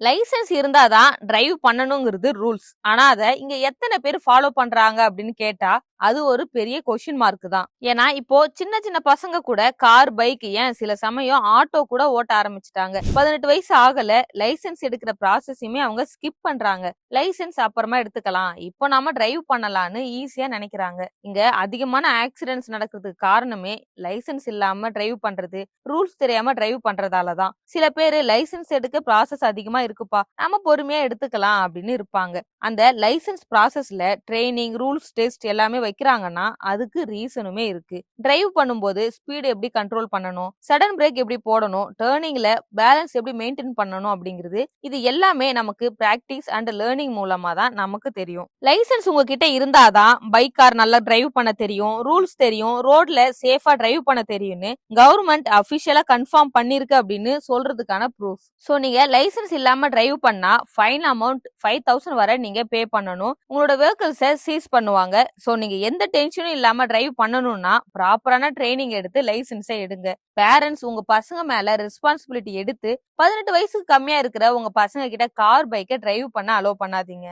Licence இருந்தாதான் drive பண்ணணுங்கிறது rules. ஆனா அத இங்க எத்தனை பேர் ஃபாலோ பண்றாங்க அப்படின்னு கேட்டா அது ஒரு பெரிய கொஷின் மார்க் தான். ஏன்னா இப்போ சின்ன சின்ன பசங்க கூட கார் பைக் ஏன் சில சமயம் ஆட்டோ கூட ஓட்ட ஆரம்பிச்சிட்டாங்க. பதினெட்டு வயசு ஆகல லைசென்ஸ் எடுக்கிற ப்ராசஸையுமே அவங்க ஸ்கிப் பண்றாங்க. லைசென்ஸ் அப்புறமா எடுத்துக்கலாம். இப்போ நாம டிரைவ் பண்ணலாம்னு ஈஸியா நினைக்கிறாங்க. இங்க அதிகமான ஆக்சிடென்ட்ஸ் நடக்கிறதுக்கு காரணமே லைசென்ஸ் இல்லாம டிரைவ் பண்றது ரூல்ஸ் தெரியாம டிரைவ் பண்றதால தான். சில பேர் லைசென்ஸ் எடுக்க ப்ராசஸ் அதிகமா இருக்குப்பா நம்ம பொறுமையா எடுத்துக்கலாம் அப்படின்னு இருப்பாங்க. அந்த லைசென்ஸ் ப்ராசஸ்ல ட்ரைனிங் ரூல்ஸ் டெஸ்ட் எல்லாமே வைக்கிறாங்கன்னா அதுக்கு ரீசனுமே இருக்கு. டிரைவ் பண்ணும்போது ஸ்பீடு எப்படி கண்ட்ரோல் பண்ணணும் சடன் பிரேக் எப்படி போடணும் டேர்னிங்ல பேலன்ஸ் எப்படி மெயின்டைன் பண்ணணும் அப்படிங்கிறது இது எல்லாமே நமக்கு பிராக்டிஸ் அண்ட் லேர்னிங் மூலமா தான் நமக்கு தெரியும். லைசன்ஸ் உங்ககிட்ட இருந்தாதான் பைக் கார் நல்லா டிரைவ் பண்ண தெரியும் ரூல்ஸ் தெரியும் ரோட்ல சேஃபா டிரைவ் பண்ண தெரியும்னு கவர்மெண்ட் அபிஷியலா கன்ஃபார்ம் பண்ணிருக்கு அப்படின்னு சொல்றதுக்கான ப்ரூஃப். ஸோ நீங்க லைசென்ஸ் இல்லாம டிரைவ் பண்ணா ஃபைன் அமௌண்ட் ஃபைவ் தௌசண்ட் வரை நீங்க பே பண்ணணும். உங்களோட வெஹிக்கிள்ஸை சீஸ் பண்ணுவாங்க. ஸோ நீங்க எந்த டென்ஷனும் இல்லாம டிரைவ் பண்ணணும்னா ப்ராப்பரான ட்ரைனிங் எடுத்து லைசென்ஸை எடுங்க. பேரண்ட்ஸ் உங்க பசங்க மேல ரெஸ்பான்சிபிலிட்டி எடுத்து பதினெட்டு வயசுக்கு கம்மியா இருக்கிற உங்க பசங்க கிட்ட கார் பைக்கை டிரைவ் பண்ண அலோவ் பண்ணாதீங்க.